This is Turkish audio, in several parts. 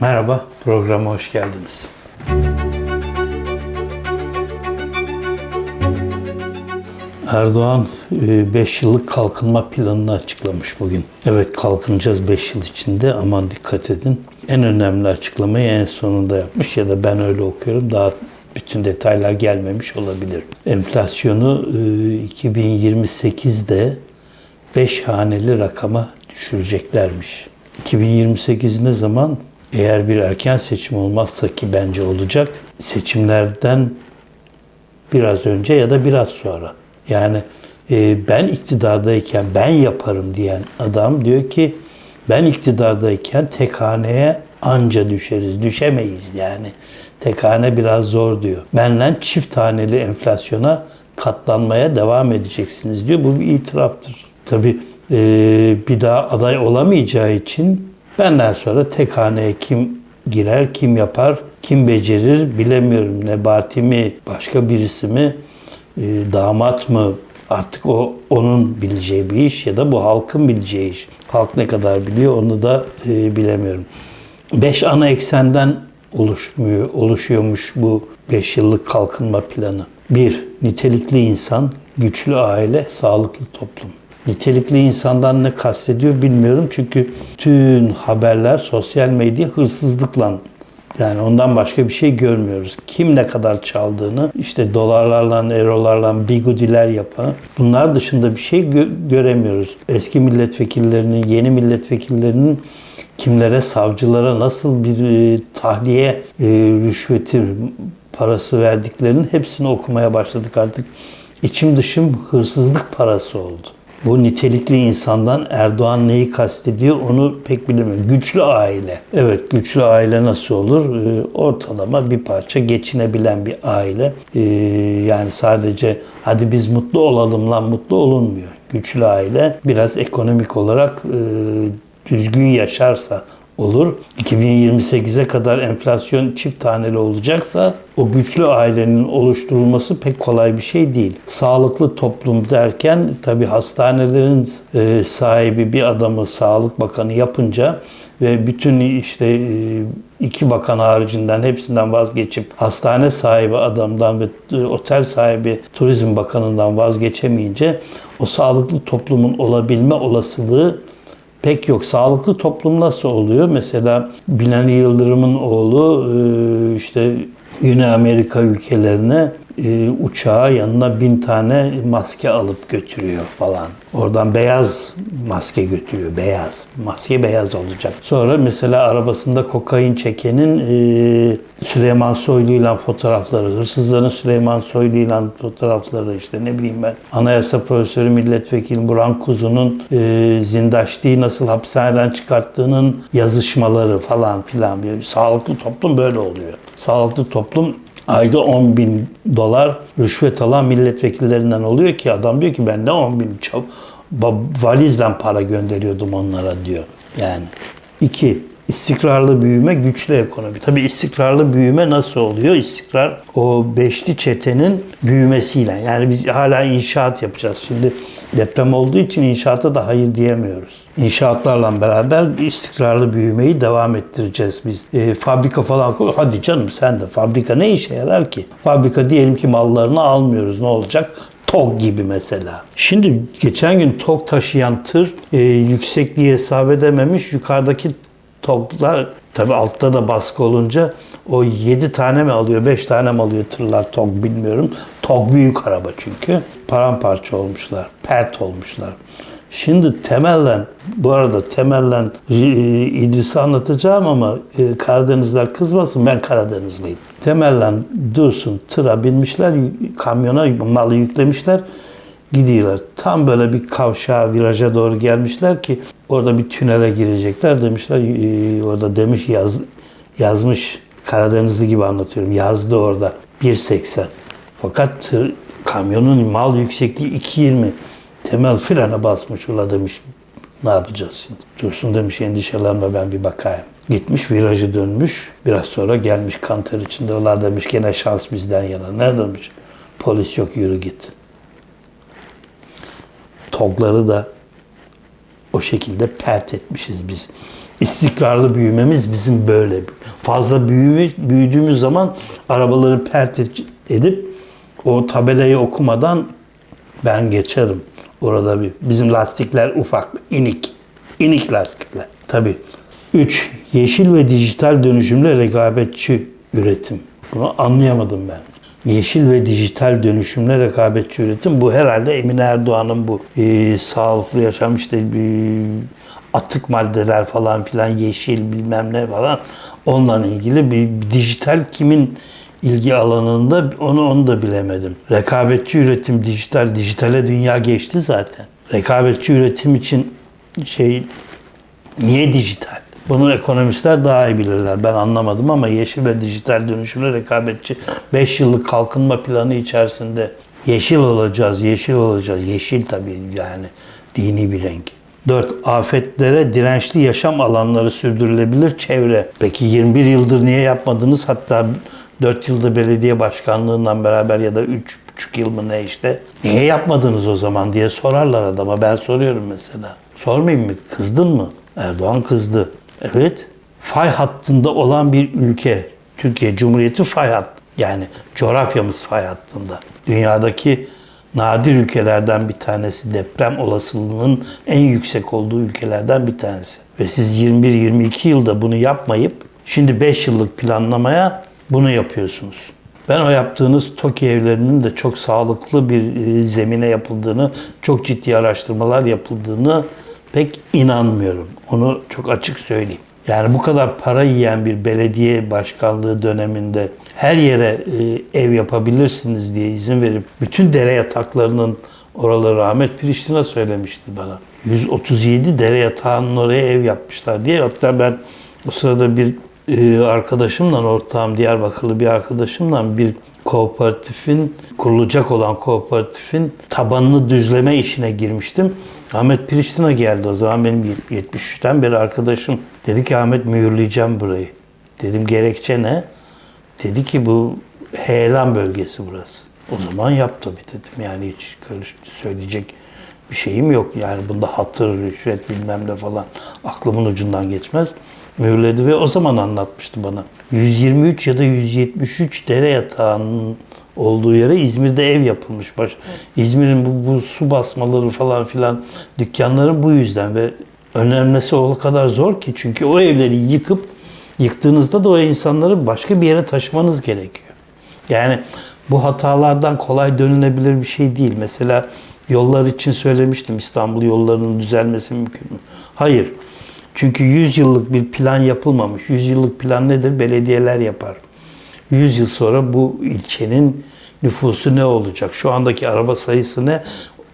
Merhaba, programa hoş geldiniz. Erdoğan 5 yıllık kalkınma planını açıklamış bugün. Evet kalkınacağız 5 yıl içinde aman dikkat edin. En önemli açıklamayı en sonunda yapmış ya da ben öyle okuyorum. Daha bütün detaylar gelmemiş olabilir. Enflasyonu e, 2028'de 5 haneli rakama düşüreceklermiş. 2028 ne zaman? Eğer bir erken seçim olmazsa ki bence olacak, seçimlerden biraz önce ya da biraz sonra. Yani e, ben iktidardayken ben yaparım diyen adam diyor ki ben iktidardayken tek haneye anca düşeriz, düşemeyiz yani. Tek hane biraz zor diyor. Benden çift haneli enflasyona katlanmaya devam edeceksiniz diyor. Bu bir itiraftır. Tabii e, bir daha aday olamayacağı için benden sonra tek haneye kim girer, kim yapar, kim becerir bilemiyorum. Nebati mi, başka birisi mi, e, damat mı artık o onun bileceği bir iş ya da bu halkın bileceği iş. Halk ne kadar biliyor onu da e, bilemiyorum. Beş ana eksenden oluşmuyor, oluşuyormuş bu beş yıllık kalkınma planı. Bir, nitelikli insan, güçlü aile, sağlıklı toplum. Nitelikli insandan ne kastediyor bilmiyorum çünkü tüm haberler sosyal medya hırsızlıkla yani ondan başka bir şey görmüyoruz. Kim ne kadar çaldığını, işte dolarlarla, eurolarla bigudiler yapan, bunlar dışında bir şey gö- göremiyoruz. Eski milletvekillerinin, yeni milletvekillerinin kimlere, savcılara nasıl bir e, tahliye e, rüşveti parası verdiklerinin hepsini okumaya başladık artık. İçim dışım hırsızlık parası oldu. Bu nitelikli insandan Erdoğan neyi kastediyor onu pek bilemiyorum. Güçlü aile. Evet güçlü aile nasıl olur? Ee, ortalama bir parça geçinebilen bir aile. Ee, yani sadece hadi biz mutlu olalım lan mutlu olunmuyor. Güçlü aile biraz ekonomik olarak e, düzgün yaşarsa olur. 2028'e kadar enflasyon çift taneli olacaksa o güçlü ailenin oluşturulması pek kolay bir şey değil. Sağlıklı toplum derken tabi hastanelerin e, sahibi bir adamı Sağlık Bakanı yapınca ve bütün işte e, iki bakan haricinden hepsinden vazgeçip hastane sahibi adamdan ve e, otel sahibi turizm bakanından vazgeçemeyince o sağlıklı toplumun olabilme olasılığı pek yok. Sağlıklı toplum nasıl oluyor? Mesela Binali Yıldırım'ın oğlu e, işte Güney Amerika ülkelerine e, uçağa yanına bin tane maske alıp götürüyor falan. Oradan beyaz maske götürüyor. Beyaz. Maske beyaz olacak. Sonra mesela arabasında kokain çekenin e, Süleyman Soylu ile fotoğrafları, hırsızların Süleyman Soylu ile fotoğrafları işte ne bileyim ben. Anayasa Profesörü Milletvekili Buran Kuzu'nun e, Zindaşti'yi nasıl hapishaneden çıkarttığının yazışmaları falan filan. Bir sağlıklı toplum böyle oluyor. Sağlıklı toplum ayda 10 bin dolar rüşvet alan milletvekillerinden oluyor ki adam diyor ki ben ne 10 bin çal valizle para gönderiyordum onlara diyor. Yani iki istikrarlı büyüme, güçlü ekonomi. Tabii istikrarlı büyüme nasıl oluyor? İstikrar o beşli çetenin büyümesiyle. Yani biz hala inşaat yapacağız. Şimdi deprem olduğu için inşaata da hayır diyemiyoruz. İnşaatlarla beraber istikrarlı büyümeyi devam ettireceğiz biz. E, fabrika falan. Hadi canım sen de fabrika ne işe yarar ki? Fabrika diyelim ki mallarını almıyoruz. Ne olacak? TOG gibi mesela. Şimdi geçen gün TOG taşıyan tır e, yüksekliği hesap edememiş. Yukarıdaki TOG'lar tabi altta da baskı olunca o 7 tane mi alıyor 5 tane mi alıyor tırlar TOG bilmiyorum. TOG büyük araba çünkü. Paramparça olmuşlar. Pert olmuşlar. Şimdi temellen, bu arada temellen e, İdris'i anlatacağım ama e, Karadenizler kızmasın ben Karadenizliyim. Temellen dursun tıra binmişler, kamyona malı yüklemişler, gidiyorlar. Tam böyle bir kavşağa, viraja doğru gelmişler ki orada bir tünele girecekler demişler. E, orada demiş yaz, yazmış Karadenizli gibi anlatıyorum. Yazdı orada 1.80. Fakat tır, kamyonun mal yüksekliği 2.20 temel frene basmış ula demiş. Ne yapacağız şimdi? Dursun demiş endişelenme ben bir bakayım. Gitmiş virajı dönmüş. Biraz sonra gelmiş kanter içinde. Ula demiş gene şans bizden yana. Ne demiş? Polis yok yürü git. Togları da o şekilde pert etmişiz biz. İstikrarlı büyümemiz bizim böyle. Fazla büyümü, büyüdüğümüz zaman arabaları pert edip o tabelayı okumadan ben geçerim. Orada bir bizim lastikler ufak, inik. İnik lastikler. Tabii. 3. Yeşil ve dijital dönüşümle rekabetçi üretim. Bunu anlayamadım ben. Yeşil ve dijital dönüşümle rekabetçi üretim. Bu herhalde Emine Erdoğan'ın bu e, sağlıklı yaşam işte bir atık maddeler falan filan yeşil bilmem ne falan onunla ilgili bir dijital kimin ilgi alanında onu onu da bilemedim. Rekabetçi üretim dijital dijitale dünya geçti zaten. Rekabetçi üretim için şey niye dijital? Bunu ekonomistler daha iyi bilirler. Ben anlamadım ama yeşil ve dijital dönüşümle rekabetçi 5 yıllık kalkınma planı içerisinde yeşil olacağız, yeşil olacağız. Yeşil tabii yani dini bir renk. 4. Afetlere dirençli yaşam alanları sürdürülebilir çevre. Peki 21 yıldır niye yapmadınız? Hatta 4 yılda belediye başkanlığından beraber ya da 3,5 yıl mı ne işte. Niye yapmadınız o zaman diye sorarlar adama. Ben soruyorum mesela. Sormayayım mı? Kızdın mı? Erdoğan kızdı. Evet. Fay hattında olan bir ülke. Türkiye Cumhuriyeti fay hattı. Yani coğrafyamız fay hattında. Dünyadaki nadir ülkelerden bir tanesi deprem olasılığının en yüksek olduğu ülkelerden bir tanesi. Ve siz 21-22 yılda bunu yapmayıp şimdi 5 yıllık planlamaya bunu yapıyorsunuz. Ben o yaptığınız TOKİ evlerinin de çok sağlıklı bir e, zemine yapıldığını, çok ciddi araştırmalar yapıldığını pek inanmıyorum. Onu çok açık söyleyeyim. Yani bu kadar para yiyen bir belediye başkanlığı döneminde her yere e, ev yapabilirsiniz diye izin verip bütün dere yataklarının oraları Ahmet Priştina söylemişti bana. 137 dere yatağının oraya ev yapmışlar diye. Hatta ben o sırada bir e, arkadaşımla, ortağım Diyarbakırlı bir arkadaşımla bir kooperatifin, kurulacak olan kooperatifin tabanını düzleme işine girmiştim. Ahmet Priştina geldi o zaman benim 73'ten beri arkadaşım. Dedi ki Ahmet mühürleyeceğim burayı. Dedim gerekçe ne? Dedi ki bu heyelan bölgesi burası. O zaman yap tabii dedim. Yani hiç karış söyleyecek bir şeyim yok. Yani bunda hatır, rüşvet bilmem ne falan aklımın ucundan geçmez. Mühürledi ve o zaman anlatmıştı bana. 123 ya da 173 dere yatağının olduğu yere İzmir'de ev yapılmış. Baş. İzmir'in bu, bu su basmaları falan filan dükkanların bu yüzden ve önemlisi o kadar zor ki çünkü o evleri yıkıp yıktığınızda da o insanları başka bir yere taşımanız gerekiyor. Yani bu hatalardan kolay dönülebilir bir şey değil. Mesela yollar için söylemiştim İstanbul yollarının düzelmesi mümkün mü? Hayır. Çünkü 100 yıllık bir plan yapılmamış. 100 yıllık plan nedir? Belediyeler yapar. 100 yıl sonra bu ilçenin nüfusu ne olacak? Şu andaki araba sayısı ne?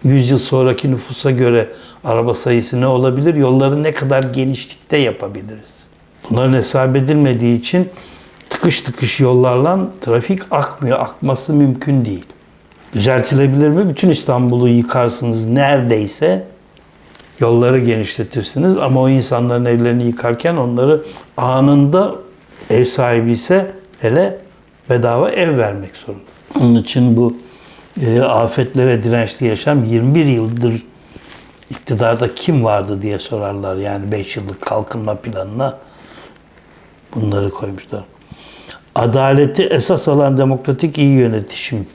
100 yıl sonraki nüfusa göre araba sayısı ne olabilir? Yolları ne kadar genişlikte yapabiliriz? Bunların hesap edilmediği için tıkış tıkış yollarla trafik akmıyor. Akması mümkün değil. Düzeltilebilir mi? Bütün İstanbul'u yıkarsınız neredeyse yolları genişletirsiniz ama o insanların evlerini yıkarken onları anında ev sahibi ise hele bedava ev vermek zorunda. Onun için bu e, afetlere dirençli yaşam 21 yıldır iktidarda kim vardı diye sorarlar. Yani 5 yıllık kalkınma planına bunları koymuşlar. Adaleti esas alan demokratik iyi yönetişim.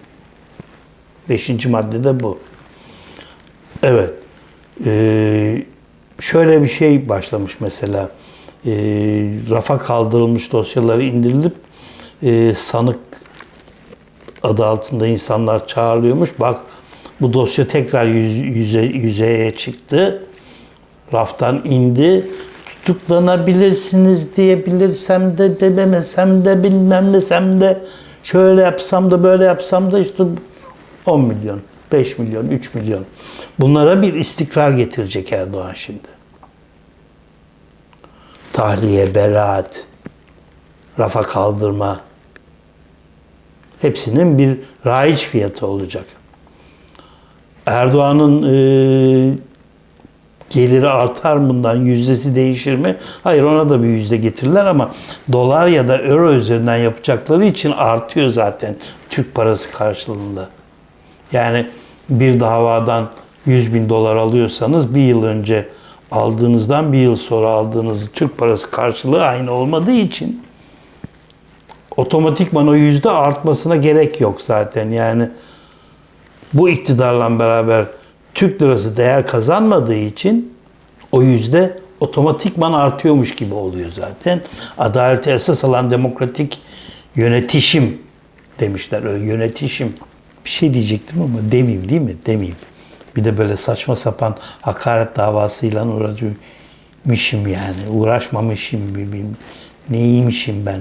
Beşinci maddede bu. Evet. Ee, şöyle bir şey başlamış mesela. Ee, rafa kaldırılmış dosyaları indirilip e, sanık adı altında insanlar çağrılıyormuş. Bak bu dosya tekrar yüz, yüze, yüzeye çıktı. Raftan indi. Tutuklanabilirsiniz diyebilirsem de dememesem de bilmem nesem de şöyle yapsam da böyle yapsam da işte 10 milyon, 5 milyon, 3 milyon. Bunlara bir istikrar getirecek Erdoğan şimdi. Tahliye, beraat, rafa kaldırma, hepsinin bir raiç fiyatı olacak. Erdoğan'ın e, geliri artar mı bundan yüzdesi değişir mi? Hayır ona da bir yüzde getirirler ama dolar ya da euro üzerinden yapacakları için artıyor zaten Türk parası karşılığında. Yani bir davadan 100 bin dolar alıyorsanız bir yıl önce aldığınızdan bir yıl sonra aldığınız Türk parası karşılığı aynı olmadığı için otomatikman o yüzde artmasına gerek yok zaten. Yani bu iktidarla beraber Türk lirası değer kazanmadığı için o yüzde otomatikman artıyormuş gibi oluyor zaten. Adaleti esas alan demokratik yönetişim demişler. Öyle yönetişim. Bir şey diyecektim ama demeyeyim değil mi? Demeyeyim. Bir de böyle saçma sapan hakaret davasıyla uğraşmışım yani. Uğraşmamışım. Neymişim ben?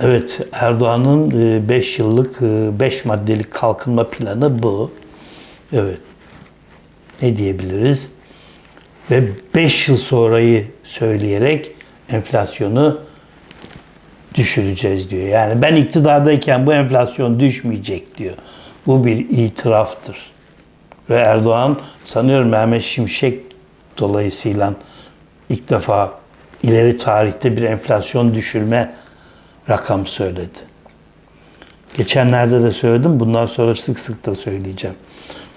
Evet Erdoğan'ın 5 yıllık 5 maddelik kalkınma planı bu. Evet. Ne diyebiliriz? Ve 5 yıl sonrayı söyleyerek enflasyonu düşüreceğiz diyor. Yani ben iktidardayken bu enflasyon düşmeyecek diyor. Bu bir itiraftır. Ve Erdoğan sanıyorum Mehmet Şimşek dolayısıyla ilk defa ileri tarihte bir enflasyon düşürme rakam söyledi. Geçenlerde de söyledim, bundan sonra sık sık da söyleyeceğim.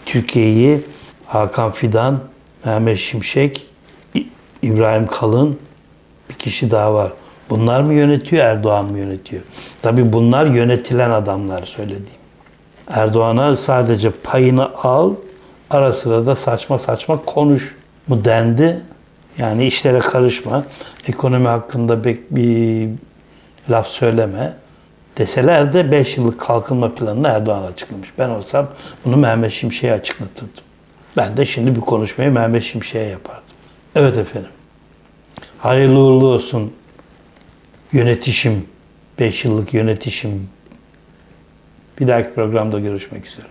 Türkiye'yi Hakan Fidan, Mehmet Şimşek, İbrahim Kalın, bir kişi daha var. Bunlar mı yönetiyor, Erdoğan mı yönetiyor? Tabii bunlar yönetilen adamlar söylediğim. Erdoğan'a sadece payını al, ara sıra da saçma saçma konuş mu dendi. Yani işlere karışma, ekonomi hakkında bir laf söyleme deseler de 5 yıllık kalkınma planını Erdoğan açıklamış. Ben olsam bunu Mehmet Şimşek'e açıklatırdım. Ben de şimdi bir konuşmayı Mehmet Şimşek'e yapardım. Evet efendim. Hayırlı uğurlu olsun yönetişim, 5 yıllık yönetişim. Bir dahaki programda görüşmek üzere.